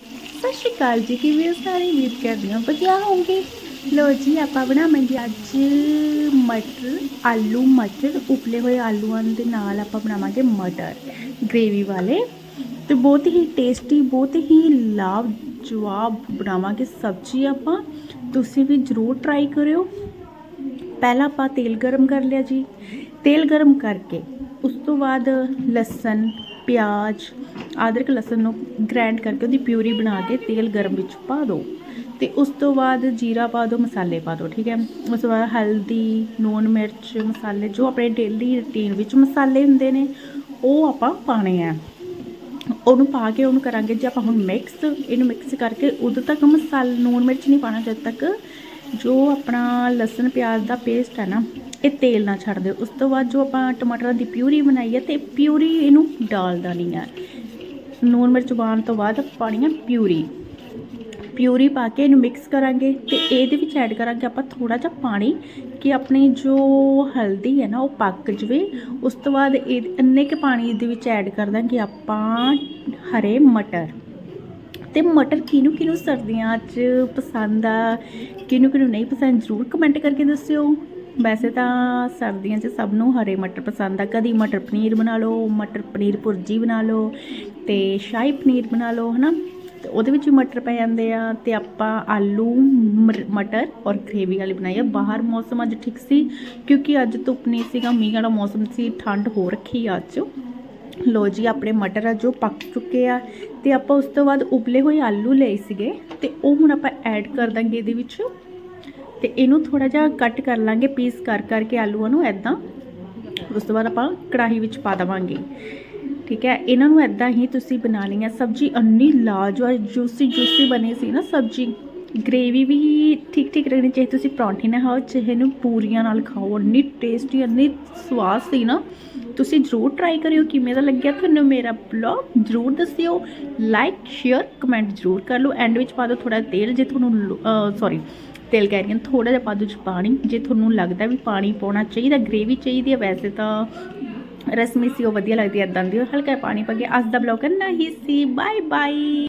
ਸਤਿ ਸ਼੍ਰੀ ਅਕਾਲ ਜੀ, ਕਿਵੇਂ ਹੋ? ਸਾਰੇ ਉਮੀਦ ਕਰਦੀ ਹਾਂ ਵਧੀਆ ਹੋਵੋਗੇ। ਲੋ ਜੀ, ਆਪਾਂ ਬਣਾਵਾਂਗੇ ਅੱਜ ਮਟਰ, ਆਲੂ ਮਟਰ, ਉਬਲੇ ਹੋਏ ਆਲੂਆਂ ਦੇ ਨਾਲ ਆਪਾਂ ਬਣਾਵਾਂਗੇ ਮਟਰ ਗ੍ਰੇਵੀ ਵਾਲੇ। ਤੇ ਬਹੁਤ ਹੀ ਟੇਸਟੀ ਬਹੁਤ ਹੀ ਲਾਜਵਾਬ ਬਣਾਵਾਂਗੇ ਸਬਜ਼ੀ ਆਪਾਂ। ਤੁਸੀਂ ਵੀ ਜ਼ਰੂਰ ਟਰਾਈ ਕਰਿਓ। ਪਹਿਲਾਂ ਆਪਾਂ ਤੇਲ ਗਰਮ ਕਰ ਲਿਆ ਜੀ। ਤੇਲ ਗਰਮ ਕਰਕੇ ਉਸ ਤੋਂ ਬਾਅਦ ਲਸਣ, ਪਿਆਜ਼ ਅਦਰਕ ਲਸਣ ਨੂੰ ਗ੍ਰਾਈਂਡ ਕਰਕੇ ਉਹਦੀ ਪਿਊਰੀ ਬਣਾ ਕੇ ਤੇਲ ਗਰਮ ਵਿੱਚ ਪਾ ਦਿਓ। ਤੇ ਉਸ ਤੋਂ ਬਾਅਦ ਜੀਰਾ ਪਾ ਦਿਓ, ਮਸਾਲੇ ਪਾ ਦਿਓ, ਠੀਕ ਹੈ? ਉਸ ਤੋਂ ਬਾਅਦ ਹਲਦੀ ਨੂਣ ਮਿਰਚ, ਮਸਾਲੇ ਜੋ ਆਪਣੇ ਡੇਲੀ ਰੁਟੀਨ ਵਿੱਚ ਮਸਾਲੇ ਹੁੰਦੇ ਨੇ, ਉਹ ਆਪਾਂ ਪਾਣੇ ਆ। ਉਹਨੂੰ ਪਾ ਕੇ ਉਹਨੂੰ ਕਰਾਂਗੇ ਜੇ ਆਪਾਂ ਹੁਣ ਮਿਕਸ ਇਹਨੂੰ ਮਿਕਸ ਕਰਕੇ ਉਦੋਂ ਤੱਕ ਮਸਾਲ ਨੂਣ ਮਿਰਚ ਨਹੀਂ ਪਾਣਾ ਜਦ ਤੱਕ ਜੋ ਆਪਣਾ ਲਸਣ, ਪਿਆਜ਼ ਦਾ ਪੇਸਟ ਹੈ ਨਾ, ਇਹ ਤੇਲ ਨਾ ਛੱਡ ਦਿਓ। ਉਸ ਤੋਂ ਬਾਅਦ ਜੋ ਆਪਾਂ ਟਮਾਟਰਾਂ ਦੀ ਪਿਊਰੀ ਬਣਾਈ ਹੈ ਤੇ ਪਿਊਰੀ ਇਹਨੂੰ ਡਾਲਦਾ ਨਹੀਂ ਹੈ। ਲੂਣ ਮਿਰਚ ਪਾਉਣ ਤੋਂ ਬਾਅਦ ਪਾਣੀ ਹੈ ਪਿਊਰੀ। ਪਿਊਰੀ ਪਾ ਕੇ ਇਹਨੂੰ ਮਿਕਸ ਕਰਾਂਗੇ ਤੇ ਇਹਦੇ ਵਿੱਚ ਐਡ ਕਰਾਂਗੇ ਆਪਾਂ ਥੋੜਾ ਜਿਹਾ ਪਾਣੀ ਕਿ ਆਪਣੀ ਜੋ ਹਲਦੀ ਹੈ ਨਾ ਉਹ ਪੱਕ ਜਵੇ। ਉਸ ਤੋਂ ਬਾਅਦ ਇਹ ਇੰਨੇ ਕੇ ਪਾਣੀ ਦੇ ਵਿੱਚ ਐਡ ਕਰ ਦਾਂਗੇ ਆਪਾਂ ਹਰੇ ਮਟਰ। ਤੇ ਮਟਰ ਕਿਹਨੂੰ ਕਿਹਨੂੰ ਸਰਦੀਆਂ 'ਚ ਪਸੰਦ ਆ, ਕਿਹਨੂੰ ਕਿਹਨੂੰ ਨਹੀਂ ਪਸੰਦ ਜ਼ਰੂਰ ਕਮੈਂਟ ਕਰਕੇ ਦੱਸਿਓ। ਵੈਸੇ ਤਾਂ ਸਰਦੀਆਂ 'ਚ ਸਭ ਨੂੰ ਹਰੇ ਮਟਰ ਪਸੰਦ ਆ। ਕਦੀ ਮਟਰ ਪਨੀਰ ਬਣਾ ਲਓ, ਮਟਰ ਪਨੀਰ ਭੁਰਜੀ ਬਣਾ ਲਓ ਤੇ ਸ਼ਾਹੀ ਪਨੀਰ ਬਣਾ ਲਓ, ਹਨਾ? ਤੇ ਉਹਦੇ ਵਿੱਚ ਵੀ ਮਟਰ ਪੈ ਜਾਂਦੇ ਆ ਤੇ ਆਪਾਂ ਆਲੂ, ਮਰ- ਮਟਰ ਔਰ ਗ੍ਰੇਵੀ ਵਾਲੀ ਬਣਾਈ ਆ। ਬਾਹਰ ਮੌਸਮ ਅੱਜ ਠੀਕ ਸੀ ਕਿਉਂਕਿ ਅੱਜ ਧੁੱਪ ਨਹੀਂ ਸੀਗਾ, ਮੀਂਹ ਵਾਲਾ ਮੌਸਮ ਸੀ, ਠੰਡ ਹੋ ਰੱਖੀ ਆ ਅੱਜ। ਲੋ ਜੀ, ਆਪਣੇ ਮਟਰ ਆ ਜੋ ਪੱਕ ਚੁੱਕੇ ਆ ਤੇ ਆਪਾਂ ਉਸ ਤੋਂ ਬਾਅਦ ਉਬਲੇ ਹੋਏ ਆਲੂ ਲਏ ਸੀਗੇ ਤੇ ਉਹ ਹੁਣ ਆਪਾਂ ਐਡ ਕਰ ਦਾਂਗੇ ਇਹਦੇ ਵਿੱਚ। ਤੇ ਇਹਨੂੰ ਥੋੜਾ ਜਿਹਾ ਕੱਟ ਕਰ ਲਾਂਗੇ, ਪੀਸ ਕਰ ਕਰਕੇ ਆਲੂਆਂ ਨੂੰ ਐਦਾਂ ਉਸ ਤੋਂ ਬਾਅਦ ਆਪਾਂ ਕੜਾਹੀ ਵਿੱਚ ਪਾ ਦੇਵਾਂਗੇ। ਠੀਕ ਹੈ, ਇਹਨਾਂ ਨੂੰ ਐਦਾਂ ਹੀ ਤੁਸੀਂ ਬਣਾਣੀ ਹੈ ਸਬਜ਼ੀ ਅੰਨੀ ਲਾਜਵਾਬ ਜੂਸੀ ਜੂਸੀ ਬਣੀ ਸੀ ਨਾ ਸਬਜ਼ੀ। ਗ੍ਰੇਵੀ ਵੀ ਠੀਕ ਠੀਕ ਰਹਿਣੀ ਚਾਹੀਦੀ, ਤੁਸੀਂ ਪਰੌਂਠੀ ਨਾਲ ਖਾਓ, ਚਾਹੇ ਇਹਨੂੰ ਪੂਰੀਆਂ ਨਾਲ ਖਾਓ। ਇੰਨੀ ਟੇਸਟੀ ਇੰਨੀ ਸਵਾਦ ਸੀ ਨਾ। ਤੁਸੀਂ ਜ਼ਰੂਰ ਟਰਾਈ ਕਰਿਓ, ਕਿਵੇਂ ਦਾ ਲੱਗਿਆ ਤੁਹਾਨੂੰ ਮੇਰਾ ਬਲੌਗ ਜ਼ਰੂਰ ਦੱਸਿਓ ਲਾਈਕ ਸ਼ੇਅਰ ਕਮੈਂਟ ਜ਼ਰੂਰ ਕਰ ਲਓ। ਐਂਡ ਵਿੱਚ ਪਾ ਦਿਓ ਥੋੜਾ ਤੇਲ, ਜੇ ਤੁਹਾਨੂੰ ਸੌਰੀ ਤੇਲ ਕਹਿ ਰਹੀ ਹਾਂ ਥੋੜਾ ਜਿਹਾ ਪਾ ਦਿਓ ਚ ਪਾਣੀ। ਜੇ ਤੁਹਾਨੂੰ ਲੱਗਦਾ ਵੀ ਪਾਣੀ ਪਾਉਣਾ ਚਾਹੀਦਾ ਗ੍ਰੇਵੀ ਚਾਹੀਦੀ ਹੈ, ਵੈਸੇ ਤਾਂ ਰਸਮੀ ਸੀ, ਉਹ ਵਧੀਆ ਲੱਗਦੀ ਹੈ ਇਦਾਂ ਦੀ। ਹਲਕਾ ਪਾਣੀ ਪਾ ਕੇ ਅੱਜ ਦਾ ਬਲੌਗ ਕਰਨਾ ਹੀ ਸੀ। Bye bye